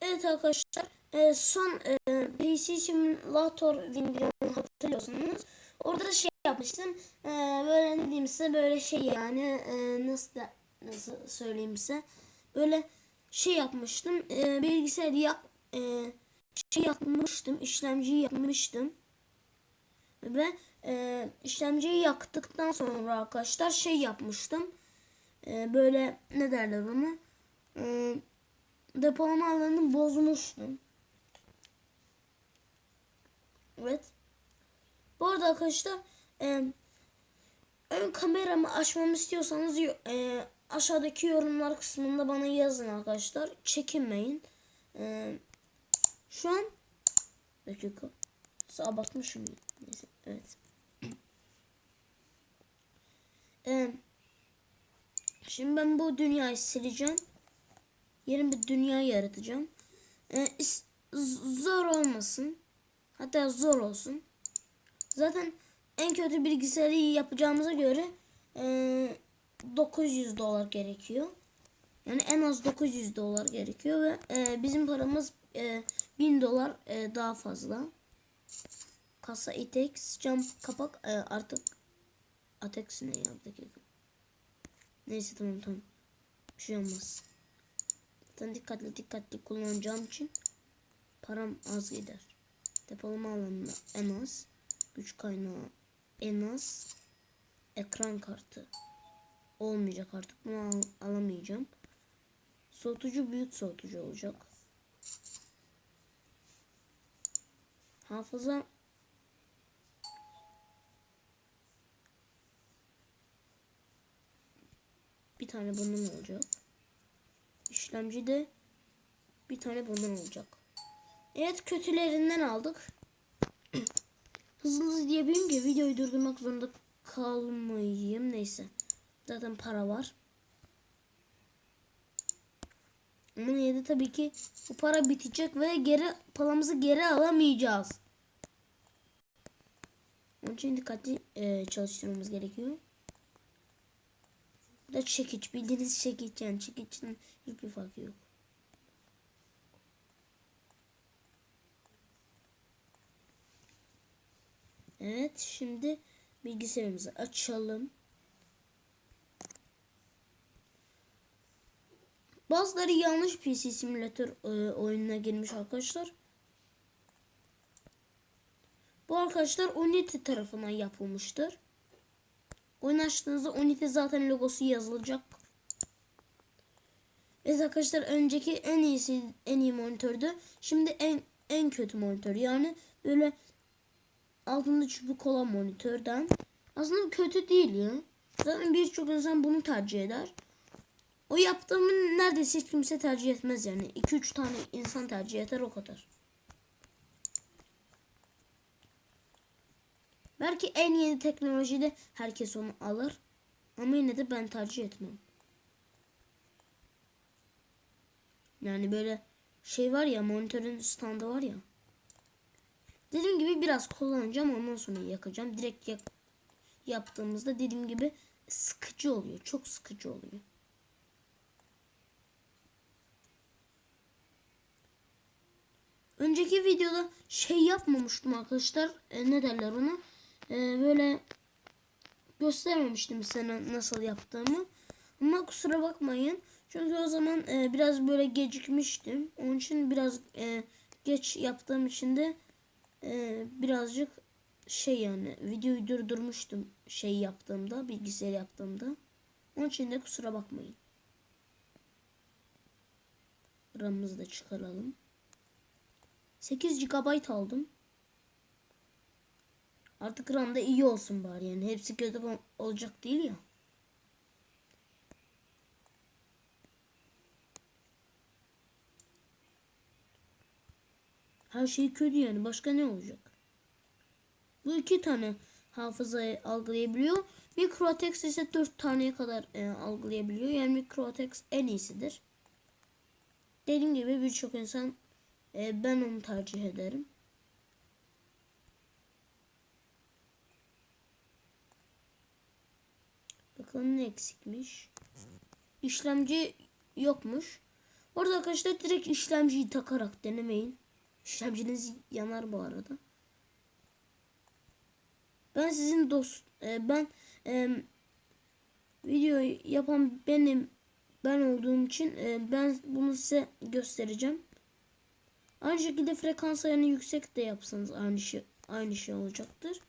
Evet arkadaşlar e, son e, PC Simulator videomu hatırlıyorsunuz. Orada da şey yapmıştım. E, böyle ne diyeyim size böyle şey yani e, nasıl da, nasıl söyleyeyim size. Böyle şey yapmıştım. E, bilgisayar yap e, şey yapmıştım. işlemciyi yapmıştım. Ve e, işlemciyi yaktıktan sonra arkadaşlar şey yapmıştım. E, böyle ne derler onu? E, depolama alanını bozmuştum. Evet. Bu arada arkadaşlar e, ön kameramı açmamı istiyorsanız e, aşağıdaki yorumlar kısmında bana yazın arkadaşlar. Çekinmeyin. E, şu an dakika. Abartmışım. Neyse. Evet. e, şimdi ben bu dünyayı sileceğim. Yeni bir dünya yaratacağım. Ee, zor olmasın. Hatta zor olsun. Zaten en kötü bilgisayarı yapacağımıza göre e, 900 dolar gerekiyor. Yani en az 900 dolar gerekiyor ve e, bizim paramız e, 1000 dolar e, daha fazla. Kasa itex cam kapak e, artık Atex ne ya. Neyse tamam tamam. Bir şey olmaz. Zaten dikkatli dikkatli kullanacağım için param az gider. Depolama alanında en az. Güç kaynağı en az. Ekran kartı olmayacak artık. Bunu al alamayacağım. Soğutucu büyük soğutucu olacak. Hafıza bir tane bunun olacak. İşlemci de bir tane bundan olacak. Evet kötülerinden aldık. hızlı hızlı diyebilirim ki videoyu durdurmak zorunda kalmayayım. Neyse. Zaten para var. Ama yine de tabii ki bu para bitecek ve geri paramızı geri alamayacağız. Onun için dikkatli e, çalıştırmamız gerekiyor. Bu da çekiç. Bildiğiniz çekiç yani. Çekiçin hiçbir farkı yok. Evet. Şimdi bilgisayarımızı açalım. Bazıları yanlış PC simülatör e, oyununa girmiş arkadaşlar. Bu arkadaşlar Unity tarafından yapılmıştır. Oyun açtığınızda Unity zaten logosu yazılacak. Evet arkadaşlar önceki en iyisi en iyi monitördü. Şimdi en en kötü monitör. Yani böyle altında çubuk olan monitörden. Aslında kötü değil ya. Zaten birçok insan bunu tercih eder. O yaptığımı neredeyse hiç kimse tercih etmez yani. 2-3 tane insan tercih eder o kadar. Belki en yeni teknolojide herkes onu alır. Ama yine de ben tercih etmem. Yani böyle şey var ya monitörün standı var ya. Dediğim gibi biraz kullanacağım ondan sonra yakacağım. Direkt yak yaptığımızda dediğim gibi sıkıcı oluyor. Çok sıkıcı oluyor. Önceki videoda şey yapmamıştım arkadaşlar. E, ne derler ona? E, böyle göstermemiştim sana nasıl yaptığımı. Ama kusura bakmayın. Çünkü o zaman e, biraz böyle gecikmiştim. Onun için biraz e, geç yaptığım için de e, birazcık şey yani videoyu durdurmuştum şey yaptığımda bilgisayar yaptığımda. Onun için de kusura bakmayın. RAM'ımızı da çıkaralım. 8 GB aldım. Artık RAM'da iyi olsun bari yani. Hepsi kötü olacak değil ya. Her şey kötü yani. Başka ne olacak? Bu iki tane hafızayı algılayabiliyor. Mikrotex ise dört taneye kadar e, algılayabiliyor. Yani Mikrotex en iyisidir. Dediğim gibi birçok insan e, ben onu tercih ederim. Ne eksikmiş. İşlemci yokmuş. Orada arkadaşlar direkt işlemciyi takarak denemeyin. İşlemciniz yanar bu arada. Ben sizin dost e, ben e, video yapan benim ben olduğum için e, ben bunu size göstereceğim. Aynı şekilde frekans ayarını yüksek de yapsanız aynı şey aynı şey olacaktır.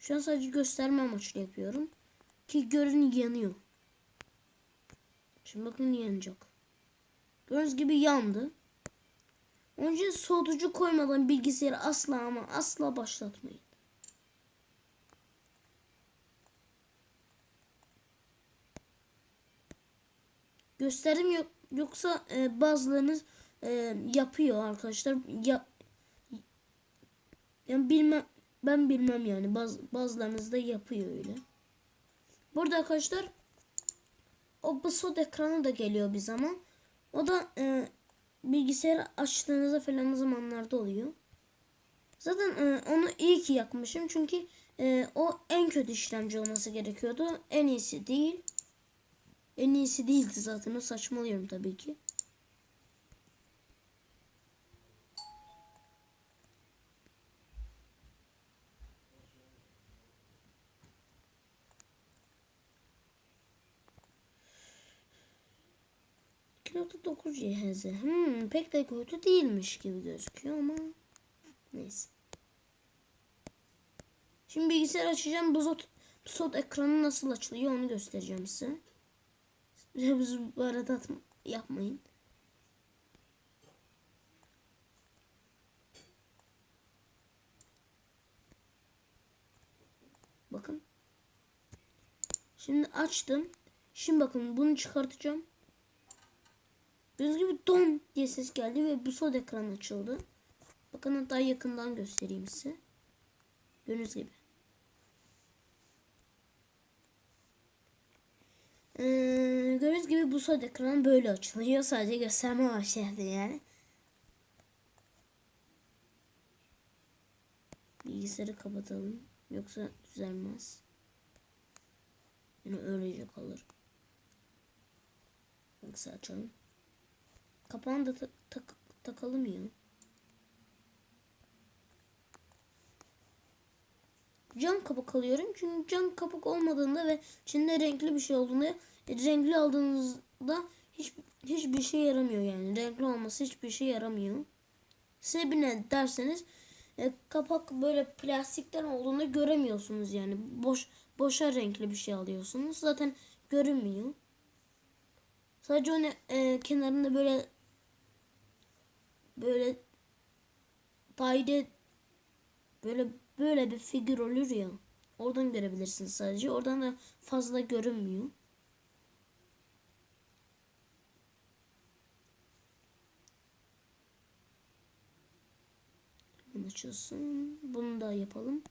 Şu an sadece gösterme amaçlı yapıyorum. Ki görün yanıyor. Şimdi bakın yanacak. Gördüğünüz gibi yandı. Onun için soğutucu koymadan bilgisayarı asla ama asla başlatmayın. Gösterim yok yoksa e, bazılarınız e, yapıyor arkadaşlar. Ya, yani bilmem ben bilmem yani Baz, bazılarınız da yapıyor öyle. Burada arkadaşlar o BSOD ekranı da geliyor bir zaman. O da e, bilgisayarı açtığınızda falan zamanlarda oluyor. Zaten e, onu iyi ki yakmışım çünkü e, o en kötü işlemci olması gerekiyordu. En iyisi değil. En iyisi değildi zaten o saçmalıyorum tabii ki. Nokta 9 cihazı. Hmm, pek de kötü değilmiş gibi gözüküyor ama neyse. Şimdi bilgisayar açacağım. Bu zot, bu ekranı nasıl açılıyor onu göstereceğim size. Biz bu arada yapmayın. Bakın. Şimdi açtım. Şimdi bakın bunu çıkartacağım. Göz gibi don diye ses geldi ve bu sol ekran açıldı. Bakın hatta yakından göstereyim size. Gördüğünüz gibi. Ee, gördüğünüz gibi bu sol ekran böyle açılıyor. Sadece gösterme amaçlı yani. Bilgisayarı kapatalım. Yoksa düzelmez. Yani öylece kalır. Yoksa açalım. Kapağını da tak, tak, takalım ya. Cam kapak alıyorum. Çünkü cam kapak olmadığında ve içinde renkli bir şey olduğunda e, renkli aldığınızda hiç hiçbir şey yaramıyor yani. Renkli olması hiçbir şey yaramıyor. Sebebi ne derseniz e, kapak böyle plastikten olduğunda göremiyorsunuz yani. Boş boşa renkli bir şey alıyorsunuz. Zaten görünmüyor. Sadece onu e, kenarında böyle böyle daire böyle böyle bir figür olur ya. Oradan görebilirsiniz sadece. Oradan da fazla görünmüyor. Açılsın. Bunu da yapalım.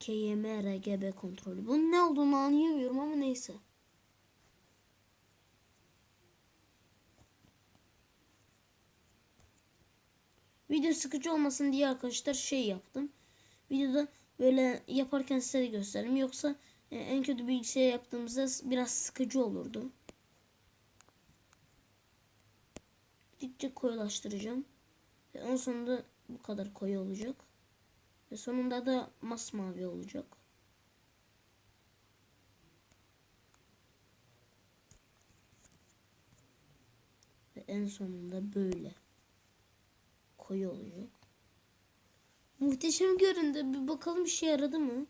KYM RGB kontrolü. Bunun ne olduğunu anlayamıyorum ama neyse. Video sıkıcı olmasın diye arkadaşlar şey yaptım. Videoda böyle yaparken size de göstereyim. Yoksa e, en kötü bilgisayar yaptığımızda biraz sıkıcı olurdu. Gittikçe koyulaştıracağım. Ve en sonunda bu kadar koyu olacak. Ve sonunda da masmavi olacak. Ve en sonunda böyle koyu olacak. Muhteşem göründü. Bir bakalım işe yaradı mı?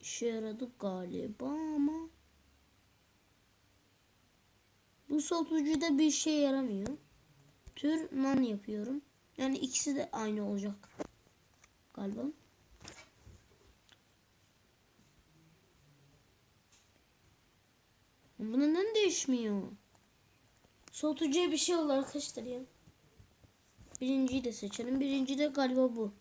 İşe yaradı galiba ama bu soğutucuda bir işe yaramıyor. Tür nan yapıyorum. Yani ikisi de aynı olacak galiba. Bu neden değişmiyor? Soğutucuya bir şey arkadaşlar ya. Birinciyi de seçelim. Birinci de galiba bu.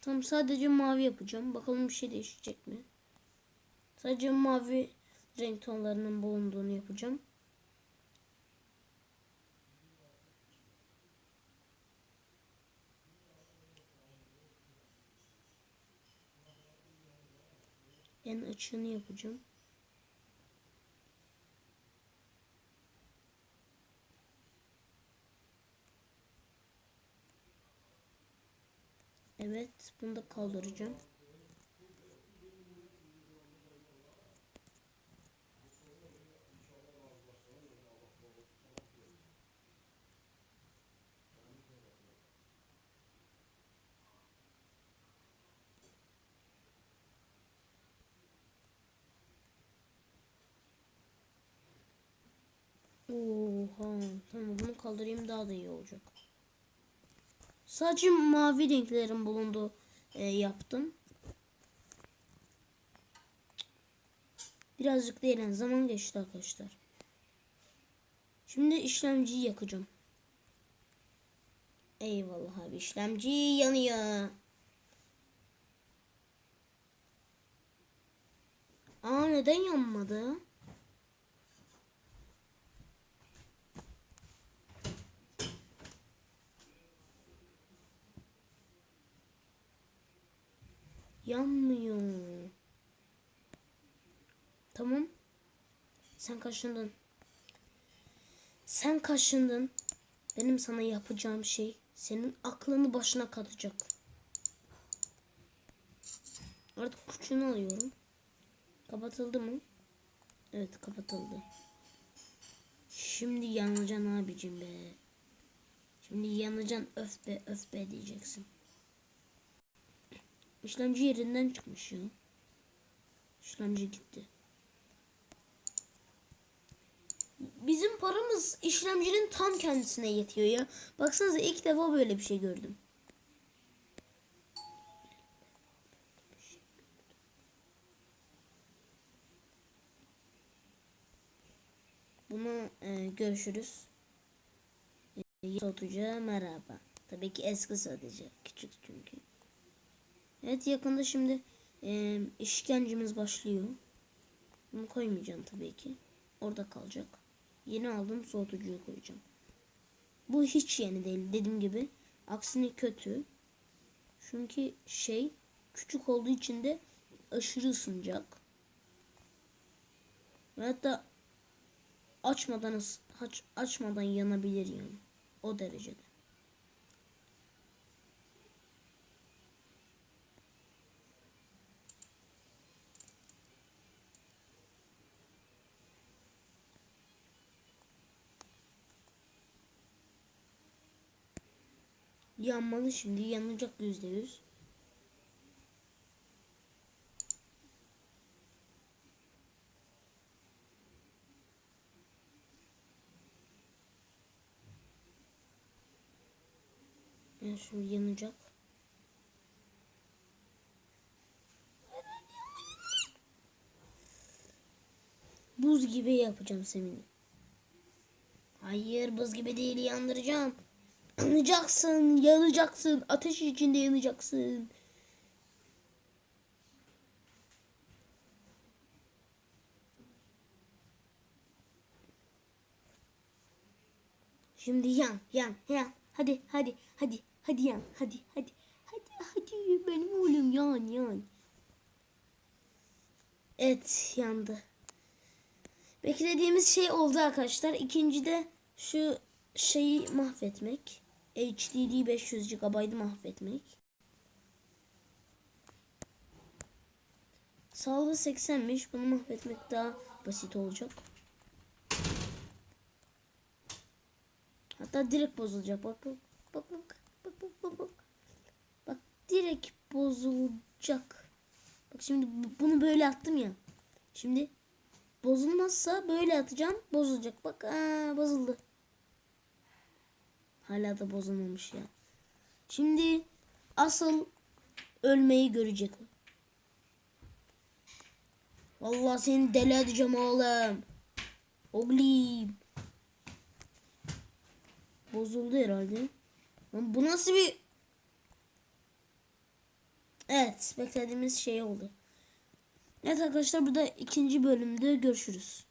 Tam sadece mavi yapacağım. Bakalım bir şey değişecek mi? Sadece mavi renk tonlarının bulunduğunu yapacağım. en açığını yapacağım. Evet, bunu da kaldıracağım. Oha, tamam bunu kaldırayım daha da iyi olacak. Sadece mavi renklerin bulunduğu e, yaptım. Birazcık değil zaman geçti arkadaşlar. Şimdi işlemciyi yakacağım. Eyvallah abi işlemci yanıyor. Aa neden yanmadı? Yanmıyor. Tamam. Sen kaşındın. Sen kaşındın. Benim sana yapacağım şey senin aklını başına katacak. Artık küçüğünü alıyorum. Kapatıldı mı? Evet kapatıldı. Şimdi yanacaksın abicim be. Şimdi yanacaksın öf be öf be diyeceksin. İşlemci yerinden çıkmış ya. İşlemci gitti. Bizim paramız işlemcinin tam kendisine yetiyor ya. Baksanıza ilk defa böyle bir şey gördüm. Bunu e, görüşürüz. E, satıcı merhaba. Tabii ki eski satıcı. Küçük çünkü. Evet yakında şimdi e, işkencemiz başlıyor. Bunu koymayacağım tabii ki. Orada kalacak. Yeni aldığım soğutucuyu koyacağım. Bu hiç yeni değil dediğim gibi. Aksine kötü. Çünkü şey küçük olduğu için de aşırı ısınacak. Ve hatta açmadan aç, açmadan yanabilir yani. O derecede. Yanmalı şimdi yanacak yüzde yüz. Yani şimdi yanacak. Buz gibi yapacağım Semin'i. Hayır buz gibi değil yandıracağım. Yanacaksın, yanacaksın. Ateş içinde yanacaksın. Şimdi yan, yan, yan. Hadi, hadi, hadi, hadi yan, hadi, hadi. Hadi, hadi benim oğlum yan, yan. Evet, yandı. Beklediğimiz şey oldu arkadaşlar. İkinci de şu şeyi mahvetmek. HDD 500 GB'ı mahvetmek. Sağlığı 80'miş. Bunu mahvetmek daha basit olacak. Hatta direkt bozulacak. Bak bak bak bak bak bak bak bak. Bak direkt bozulacak. Bak şimdi bu- bunu böyle attım ya. Şimdi bozulmazsa böyle atacağım. Bozulacak. Bak aa, bozuldu. Hala da bozulmamış ya. Şimdi asıl ölmeyi görecek o. Vallahi seni deli edeceğim oğlum. Oğlum. Bozuldu herhalde. Lan bu nasıl bir... Evet beklediğimiz şey oldu. Evet arkadaşlar burada ikinci bölümde görüşürüz.